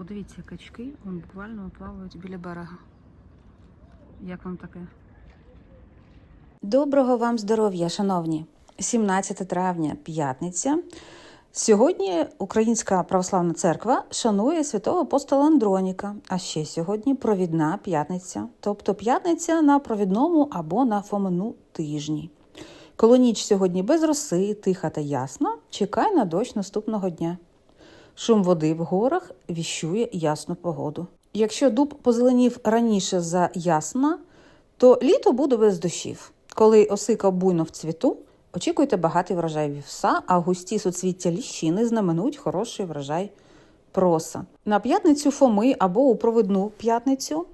Подивіться, качки вон буквально плавають біля берега. Як вам таке? Доброго вам здоров'я, шановні! 17 травня, п'ятниця. Сьогодні Українська православна церква шанує святого апостола Андроніка, а ще сьогодні провідна п'ятниця, тобто п'ятниця на провідному або на Фомину тижні. Коли ніч сьогодні без роси, тиха та ясна, чекай на дощ наступного дня. Шум води в горах віщує ясну погоду. Якщо дуб позеленів раніше за ясна, то літо буде без дощів. Коли осика буйно в цвіту, очікуйте багатий врожай вівса, а густі суцвіття ліщини знаменують хороший врожай проса. На п'ятницю Фоми або у провидну п'ятницю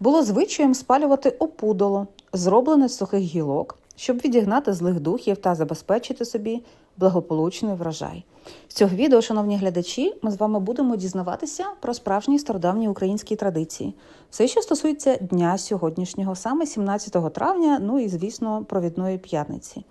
було звичаєм спалювати опудоло, зроблене з сухих гілок, щоб відігнати злих духів та забезпечити собі благополучний врожай. З цього відео, шановні глядачі, ми з вами будемо дізнаватися про справжні стародавні українські традиції. Все, що стосується дня сьогоднішнього, саме 17 травня, ну і звісно, провідної п'ятниці.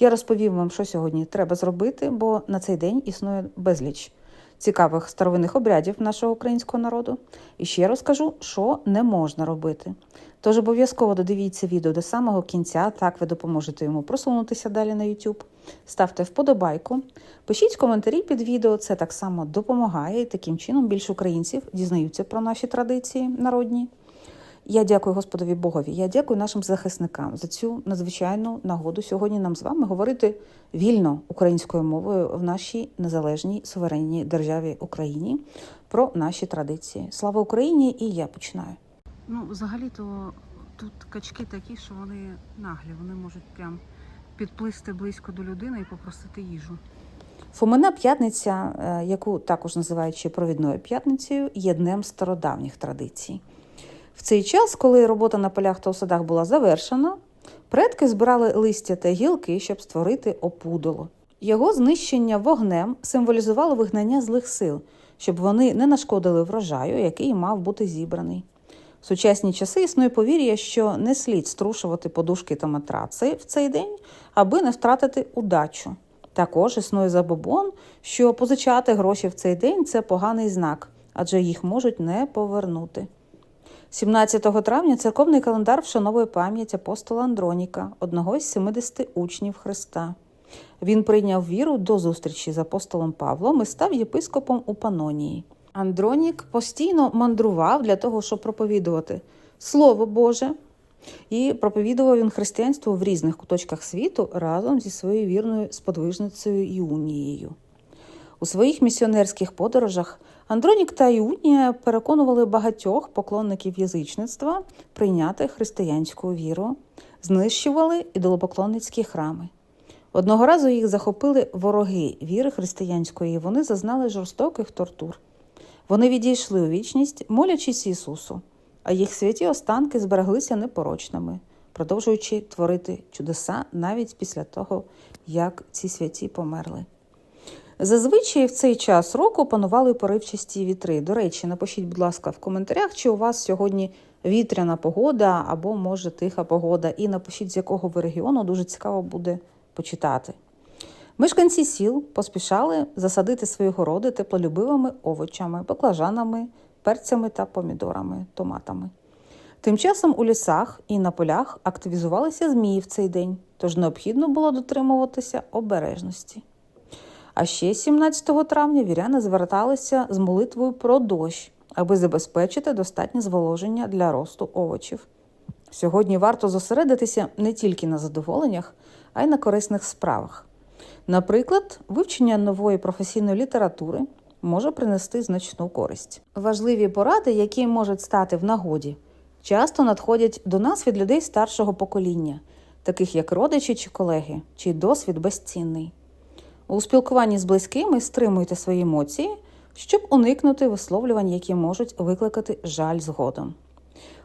Я розповім вам, що сьогодні треба зробити, бо на цей день існує безліч цікавих старовинних обрядів нашого українського народу. І ще розкажу, що не можна робити. Тож обов'язково додивіться відео до самого кінця, так ви допоможете йому просунутися далі на YouTube. Ставте вподобайку, пишіть коментарі під відео, це так само допомагає, і таким чином більше українців дізнаються про наші традиції народні. Я дякую Господові Богові. Я дякую нашим захисникам за цю надзвичайну нагоду сьогодні нам з вами говорити вільно українською мовою в нашій незалежній суверенній державі Україні про наші традиції. Слава Україні! І я починаю. Ну, взагалі-то тут качки такі, що вони наглі, вони можуть прям підплисти близько до людини і попросити їжу. Фомина п'ятниця, е, яку також називають ще провідною п'ятницею, є днем стародавніх традицій. В цей час, коли робота на полях та у садах була завершена, предки збирали листя та гілки, щоб створити опудоло. Його знищення вогнем символізувало вигнання злих сил, щоб вони не нашкодили врожаю, який мав бути зібраний. В сучасні часи існує повір'я, що не слід струшувати подушки та матраци в цей день, аби не втратити удачу. Також існує забобон, що позичати гроші в цей день це поганий знак, адже їх можуть не повернути. 17 травня церковний календар вшановує пам'ять апостола Андроніка, одного з 70 учнів Христа. Він прийняв віру до зустрічі з апостолом Павлом і став єпископом у Панонії. Андронік постійно мандрував для того, щоб проповідувати Слово Боже, і проповідував він християнство в різних куточках світу разом зі своєю вірною сподвижницею Іунією. У своїх місіонерських подорожах Андронік та Іунія переконували багатьох поклонників язичництва прийняти християнську віру, знищували ідолопоклонницькі храми. Одного разу їх захопили вороги віри християнської, і вони зазнали жорстоких тортур. Вони відійшли у вічність, молячись Ісусу, а їх святі останки збереглися непорочними, продовжуючи творити чудеса навіть після того, як ці святі померли. Зазвичай в цей час року панували поривчасті вітри. До речі, напишіть, будь ласка, в коментарях, чи у вас сьогодні вітряна погода або, може, тиха погода, і напишіть, з якого ви регіону дуже цікаво буде почитати. Мешканці сіл поспішали засадити свої городи теплолюбивими овочами, баклажанами, перцями та помідорами, томатами. Тим часом у лісах і на полях активізувалися змії в цей день, тож необхідно було дотримуватися обережності. А ще 17 травня віряни зверталися з молитвою про дощ, аби забезпечити достатнє зволоження для росту овочів. Сьогодні варто зосередитися не тільки на задоволеннях, а й на корисних справах. Наприклад, вивчення нової професійної літератури може принести значну користь. Важливі поради, які можуть стати в нагоді, часто надходять до нас від людей старшого покоління, таких як родичі чи колеги, чий досвід безцінний. У спілкуванні з близькими стримуйте свої емоції, щоб уникнути висловлювань, які можуть викликати жаль згодом.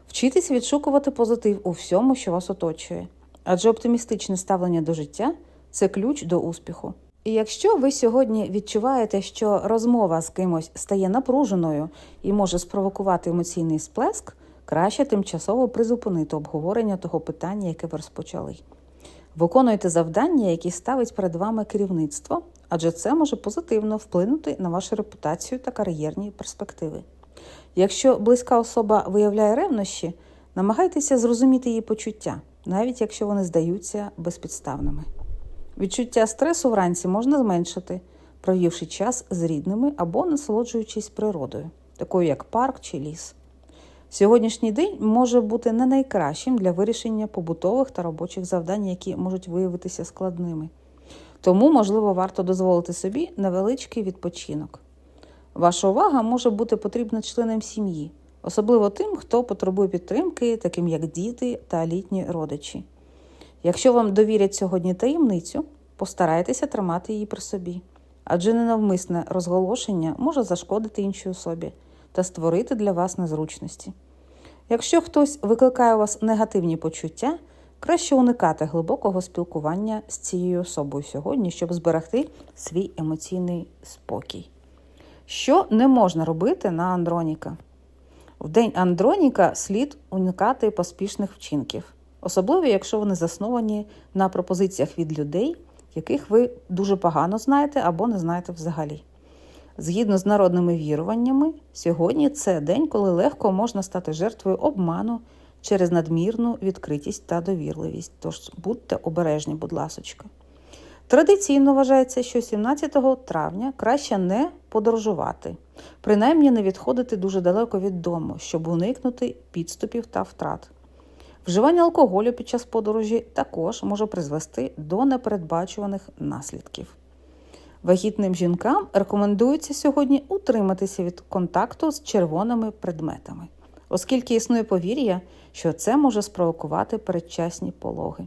Вчитись відшукувати позитив у всьому, що вас оточує, адже оптимістичне ставлення до життя це ключ до успіху. І якщо ви сьогодні відчуваєте, що розмова з кимось стає напруженою і може спровокувати емоційний сплеск, краще тимчасово призупинити обговорення того питання, яке ви розпочали. Виконуйте завдання, які ставить перед вами керівництво, адже це може позитивно вплинути на вашу репутацію та кар'єрні перспективи. Якщо близька особа виявляє ревнощі, намагайтеся зрозуміти її почуття, навіть якщо вони здаються безпідставними. Відчуття стресу вранці можна зменшити, провівши час з рідними або насолоджуючись природою, такою як парк чи ліс. Сьогоднішній день може бути не найкращим для вирішення побутових та робочих завдань, які можуть виявитися складними. Тому, можливо, варто дозволити собі невеличкий відпочинок. Ваша увага може бути потрібна членам сім'ї, особливо тим, хто потребує підтримки, таким як діти та літні родичі. Якщо вам довірять сьогодні таємницю, постарайтеся тримати її при собі, адже ненавмисне розголошення може зашкодити іншій особі та створити для вас незручності. Якщо хтось викликає у вас негативні почуття, краще уникати глибокого спілкування з цією особою сьогодні, щоб зберегти свій емоційний спокій. Що не можна робити на Андроніка? В день Андроніка слід уникати поспішних вчинків, особливо якщо вони засновані на пропозиціях від людей, яких ви дуже погано знаєте або не знаєте взагалі. Згідно з народними віруваннями, сьогодні це день, коли легко можна стати жертвою обману через надмірну відкритість та довірливість. Тож будьте обережні, будь ласочка. Традиційно вважається, що 17 травня краще не подорожувати, принаймні не відходити дуже далеко від дому, щоб уникнути підступів та втрат. Вживання алкоголю під час подорожі також може призвести до непередбачуваних наслідків. Вагітним жінкам рекомендується сьогодні утриматися від контакту з червоними предметами, оскільки існує повір'я, що це може спровокувати передчасні пологи.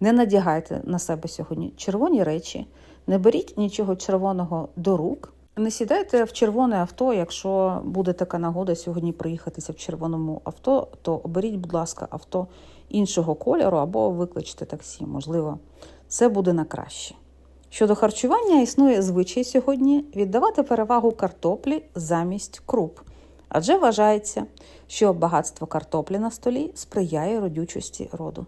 Не надягайте на себе сьогодні червоні речі, не беріть нічого червоного до рук, не сідайте в червоне авто. Якщо буде така нагода сьогодні проїхатися в червоному авто, то оберіть, будь ласка, авто іншого кольору або викличте таксі. Можливо, це буде на краще. Щодо харчування, існує звичай сьогодні віддавати перевагу картоплі замість круп, адже вважається, що багатство картоплі на столі сприяє родючості роду.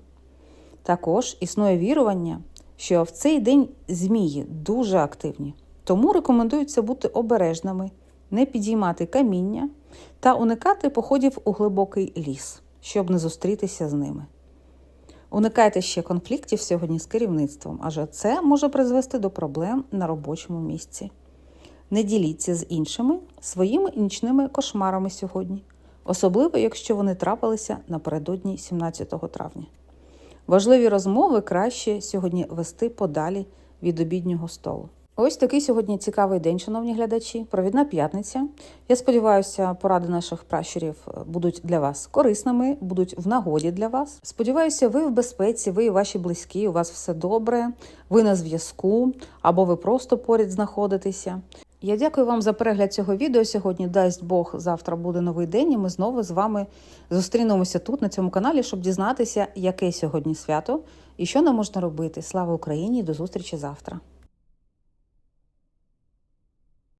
Також існує вірування, що в цей день змії дуже активні, тому рекомендується бути обережними, не підіймати каміння та уникати походів у глибокий ліс, щоб не зустрітися з ними. Уникайте ще конфліктів сьогодні з керівництвом, адже це може призвести до проблем на робочому місці. Не діліться з іншими своїми нічними кошмарами сьогодні, особливо якщо вони трапилися напередодні 17 травня. Важливі розмови краще сьогодні вести подалі від обіднього столу. Ось такий сьогодні цікавий день, шановні глядачі. Провідна п'ятниця. Я сподіваюся, поради наших пращурів будуть для вас корисними, будуть в нагоді для вас. Сподіваюся, ви в безпеці, ви і ваші близькі, у вас все добре, ви на зв'язку або ви просто поряд знаходитеся. Я дякую вам за перегляд цього відео. Сьогодні дасть Бог, завтра буде новий день, і ми знову з вами зустрінемося тут, на цьому каналі, щоб дізнатися, яке сьогодні свято і що нам можна робити. Слава Україні! До зустрічі завтра!